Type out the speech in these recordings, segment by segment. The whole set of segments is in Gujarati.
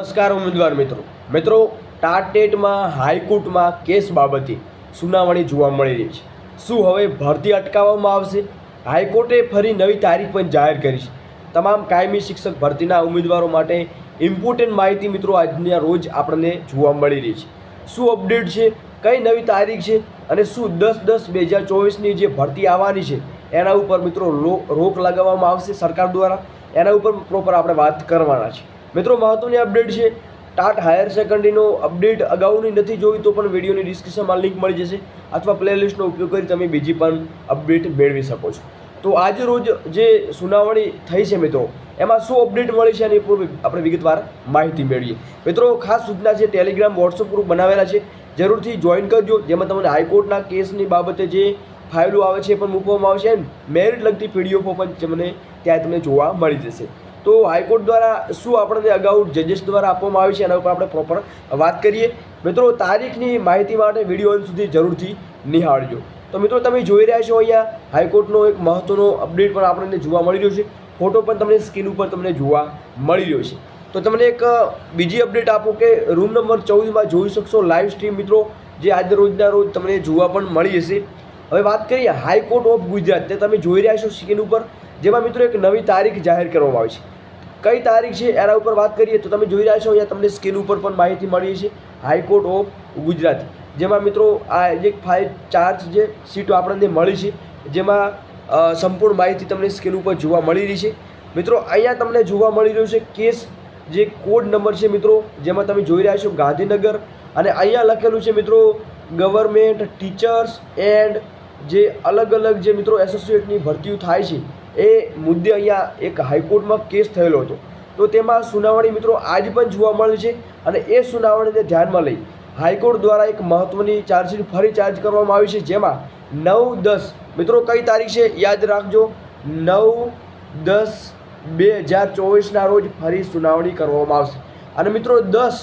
નમસ્કાર ઉમેદવાર મિત્રો. મિત્રો ટાટેટમાં હાઈકોર્ટમાં કેસ બાબતે સુનાવણી જોવા મળી રહી છે. શું હવે ભરતી અટકાવવામાં આવશે? હાઈકોર્ટે ફરી નવી તારીખ પણ જાહેર કરી છે. તમામ કાયમી શિક્ષક ભરતીના ઉમેદવારો માટે ઇમ્પોર્ટન્ટ માહિતી મિત્રો આજના રોજ આપણને જોવા મળી રહી છે. શું અપડેટ છે? કઈ નવી તારીખ છે? અને શું દસ દસ બે હજાર ચોવીસની જે ભરતી આવવાની છે, એના ઉપર મિત્રો રોક લગાવવામાં આવશે સરકાર દ્વારા. એના ઉપર પ્રોપર આપણે વાત કરવાના છે. મિત્રો, મહત્વની અપડેટ છે. ટાટ હાયર સેકન્ડરીનો અપડેટ અગાઉની નથી જોઈ, તો પણ વિડીયોની ડિસ્ક્રિપ્શનમાં લિંક મળી જશે. અથવા પ્લેલિસ્ટનો ઉપયોગ કરી તમે બીજી પણ અપડેટ મેળવી શકો છો. તો આજે રોજ જે સુનાવણી થઈ છે મિત્રો, એમાં શું અપડેટ મળી છે એની પૂર્વે આપણે વિગતવાર માહિતી મેળવીએ. મિત્રો, ખાસ સૂચના છે ટેલિગ્રામ વોટ્સઅપ ગ્રુપ બનાવેલા છે. જરૂરથી જોઈન કરજો, જેમાં તમને હાઈકોર્ટના કેસની બાબતે જે ફાઇલો આવે છે એ પણ મૂકવામાં આવશે. એમ મેરિટ લગતી પીડીએફો પણ તમને ત્યાં તમને જોવા મળી જશે. તો હાઈકોર્ટ દ્વારા શું આપણને અગાઉ જજેસ દ્વારા આપવામાં આવી છે એના ઉપર આપણે પ્રોપર વાત કરીએ. મિત્રો, તારીખની માહિતી માટે વીડિયો અંત સુધી જરૂરથી નિહાળજો. તો મિત્રો, તમે જોઈ રહ્યા છો અહીંયા હાઈકોર્ટનો એક મહત્ત્વનો અપડેટ પણ આપણને જોવા મળી રહ્યો છે. ફોટો પણ તમને સ્ક્રીન ઉપર તમને જોવા મળી રહ્યો છે. તો તમને એક બીજી અપડેટ આપો કે રૂમ નંબર ચૌદમાં જોઈ શકશો લાઈવ સ્ટ્રીમ મિત્રો, જે આજ રોજના રોજ તમને જોવા પણ મળી જશે હવે વાત કરીએ હાઈકોર્ટ ઓફ ગુજરાત. તે તમે જોઈ રહ્યા છો સ્ક્રીન ઉપર. જેમાં મિત્રો એક નવી તારીખ જાહેર કરવામાં આવી છે. કઈ તારીખ છે એના ઉપર વાત કરીએ તો તમે જોઈ રહ્યા છો, અહીંયા તમને સ્ક્રીન ઉપર પણ માહિતી મળી છે, હાઈકોર્ટ ઓફ ગુજરાત. જેમાં મિત્રો આ જે ફાઇવ ચાર્જ જે સીટો આપણને મળી છે, જેમાં સંપૂર્ણ માહિતી તમને સ્ક્રીન ઉપર જોવા મળી રહી છે. મિત્રો, અહીંયા તમને જોવા મળી રહ્યું છે કેસ, જે કોડ નંબર છે મિત્રો, જેમાં તમે જોઈ રહ્યા છો ગાંધીનગર. અને અહીંયા લખેલું છે મિત્રો ગવર્મેન્ટ ટીચર્સ એન્ડ જે અલગ અલગ જે મિત્રો એસોસિએટની ભરતીઓ થાય છે એ મુદ્દે અહીંયા એક હાઈકોર્ટમાં કેસ થયેલો હતો. તો તેમાં સુનાવણી મિત્રો આજ પણ જોવા મળે છે અને એ સુનાવણીને ધ્યાનમાં લઈ હાઈકોર્ટ દ્વારા એક મહત્ત્વની ચાર્જશીટ ફરી ચાર્જ કરવામાં આવી છે જેમાં નવ દસ મિત્રો કઈ તારીખ છે યાદ રાખજો? નવ દસ બે હજાર ચોવીસના રોજ ફરી સુનાવણી કરવામાં આવશે. અને મિત્રો દસ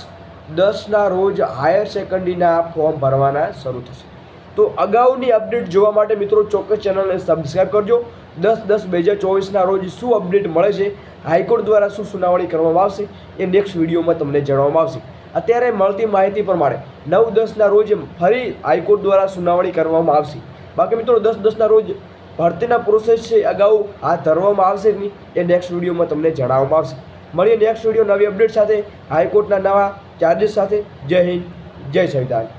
દસના રોજ હાયર સેકન્ડરીના ફોર્મ ભરવાના શરૂ થશે. તો અગાઉની અપડેટ જોવા માટે મિત્રો ચોક્કસ ચેનલને સબસ્ક્રાઈબ કરજો. દસ દસ બે હજાર ચોવીસના રોજ શું અપડેટ મળે છે, હાઈકોર્ટ દ્વારા શું સુનાવણી કરવામાં આવશે, એ નેક્સ્ટ વિડીયોમાં તમને જણાવવામાં આવશે. અત્યારે મળતી માહિતી પ્રમાણે નવ દસના રોજ ફરી હાઈકોર્ટ દ્વારા સુનાવણી કરવામાં આવશે. બાકી મિત્રો દસ દસના રોજ ભરતીના પ્રોસેસ છે, અગાઉ હાથ ધરવામાં આવશે નહીં, એ નેક્સ્ટ વિડીયોમાં તમને જણાવવામાં આવશે. મળીએ નેક્સ્ટ વીડિયો નવી અપડેટ સાથે. હાઈકોર્ટના નવા ચાર્જીસ સાથે. જય હિન્દ, જય સંવિધાન.